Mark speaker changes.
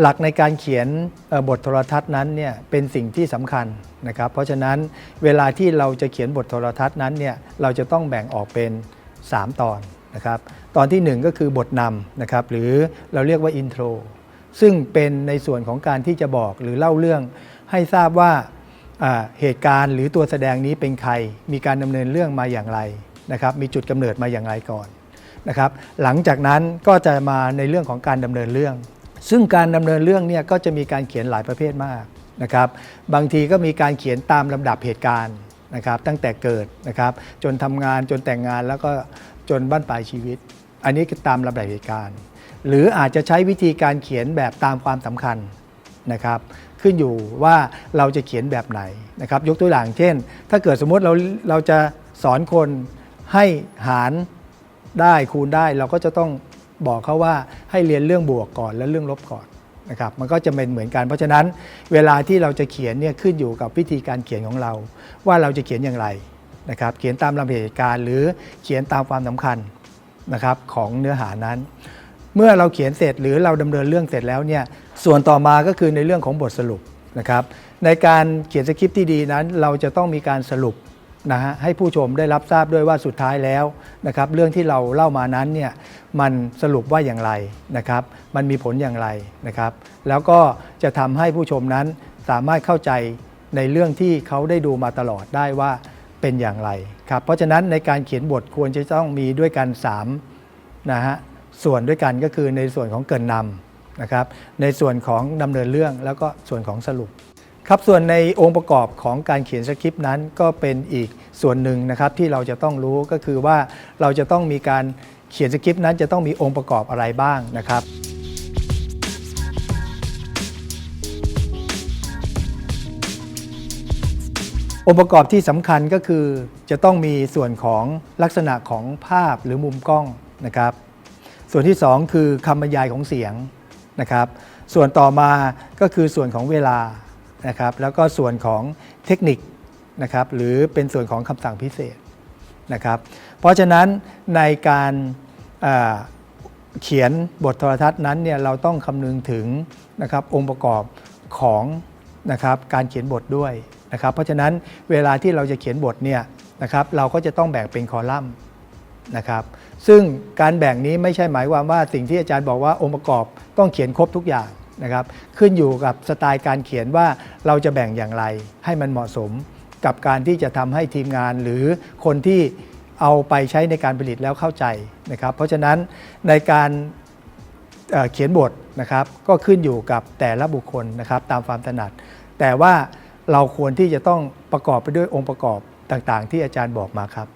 Speaker 1: หลักในการเขียนบทโทรทัศน์นั้นเนี่ยเป็นสิ่งที่สำคัญนะครับ เพราะฉะนั้นเวลาที่เราจะเขียนบทโทรทัศน์นั้นเนี่ยเราจะต้องแบ่งออกเป็น 3 ตอนนะครับ ตอนทีหนึ่1 ก็คือบทนำนะครับหรือเราเรียกว่าอินโทรซึ่งเป็นในส่วนของการที่จะบอกหรือเล่าเรื่อง ให้ทราบว่าอ่าเหตุการณ์หรือตัวแสดงนี้เป็นใคร มีการดำเนินเรื่องมาอย่างไรนะครับ มีจุดกำเนิดมาอย่างไรก่อนนะครับ หลังจากนั้นก็จะมาในเรื่องของการดำเนินเรื่อง ซึ่งการดำเนินเรื่องเนี่ยก็จะมีการเขียนหลายประเภทมากนะครับบางทีก็มีการเขียนตามลำดับเหตุการณ์นะครับตั้งแต่เกิดนะครับจนทำงานจนแต่งงานแล้วก็จนบ้านปลายชีวิต อันนี้ตามลำดับเหตุการณ์ หรืออาจจะใช้วิธีการเขียนแบบตามความสำคัญนะครับขึ้นอยู่ว่าเราจะเขียนแบบไหนนะครับยกตัวอย่างเช่น ถ้าเกิดสมมติเราเราจะสอนคนให้หารได้คูณได้เราก็จะต้อง บอกเขาว่าให้เรียนเรื่องบวกก่อนและเรื่องลบก่อนนะครับมันก็จะเป็นเหมือนกัน เพราะฉะนั้นเวลาที่เราจะเขียนเนี่ยขึ้นอยู่กับวิธีการเขียนของเรา ว่าเราจะเขียนอย่างไรนะครับเขียนตามลำดับเหตุการณ์หรือเขียนตามความสำคัญนะครับของเนื้อหานั้น เมื่อเราเขียนเสร็จหรือเราดำเนินเรื่องเสร็จแล้วเนี่ยส่วนต่อมาก็คือในเรื่องของบทสรุปนะครับในการเขียนสคริปต์ที่ดีนั้น เราจะต้องมีการสรุป นะฮะให้ผู้ชมได้รับทราบด้วยว่าสุดท้ายแล้วนะครับเรื่องที่เราเล่ามานั้นเนี่ยมันสรุปว่าอย่างไรนะครับ มันมีผลอย่างไรนะครับ แล้วก็จะทำให้ผู้ชมนั้นสามารถเข้าใจในเรื่องที่เขาได้ดูมาตลอดได้ว่าเป็นอย่างไรครับเพราะฉะนั้นในการเขียนบทควรจะต้องมีด้วยกัน3นะฮะส่วนด้วยกันก็คือในส่วนของเกินนำนะครับในส่วนของดำเนินเรื่องแล้วก็ส่วนของสรุป ครับส่วนในองค์ประกอบของการเขียนสคริปต์นั้นก็เป็นอีกส่วนหนึ่งนะครับที่เราจะต้องรู้ก็คือว่าเราจะต้องมีการเขียนสคริปต์นั้นจะต้องมีองค์ประกอบอะไรบ้างนะครับ องค์ประกอบที่สำคัญก็คือจะต้องมีส่วนของลักษณะของภาพหรือมุมกล้องนะครับ ส่วนที่ 2 คือคำบรรยายของเสียงนะครับ ส่วนต่อมาก็คือส่วนของเวลา นะครับแล้วก็ส่วนของเทคนิคนะครับหรือเป็นส่วนของคำสั่งพิเศษนะครับเพราะฉะนั้นในการอ่าเขียนบทโทรทัศน์นั้นเนี่ยเราต้องคำนึงถึงนะครับองค์ประกอบของนะครับการเขียนบทด้วยนะครับเพราะฉะนั้นเวลาที่เราจะเขียนบทเนี่ยนะครับเราก็จะต้องแบ่งเป็นคอลัมน์นะครับซึ่งการแบ่งนี้ไม่ใช่หมายความว่าสิ่งที่อาจารย์บอกว่าองค์ประกอบต้องเขียนครบทุกอย่าง นะครับขึ้นอยู่กับสไตล์การเขียนว่าเราจะแบ่งอย่างไรให้มันเหมาะสม กับการที่จะทำให้ทีมงานหรือคนที่เอาไปใช้ในการผลิตแล้วเข้าใจนะครับ เพราะฉะนั้นในการเเขียนบทนะครับ ก็ขึ้นอยู่กับแต่ละบุคคลนะครับตามความถนัด แต่ว่าเราควรที่จะต้องประกอบไปด้วยองค์ประกอบต่างๆ ที่อาจารย์บอกมาครับ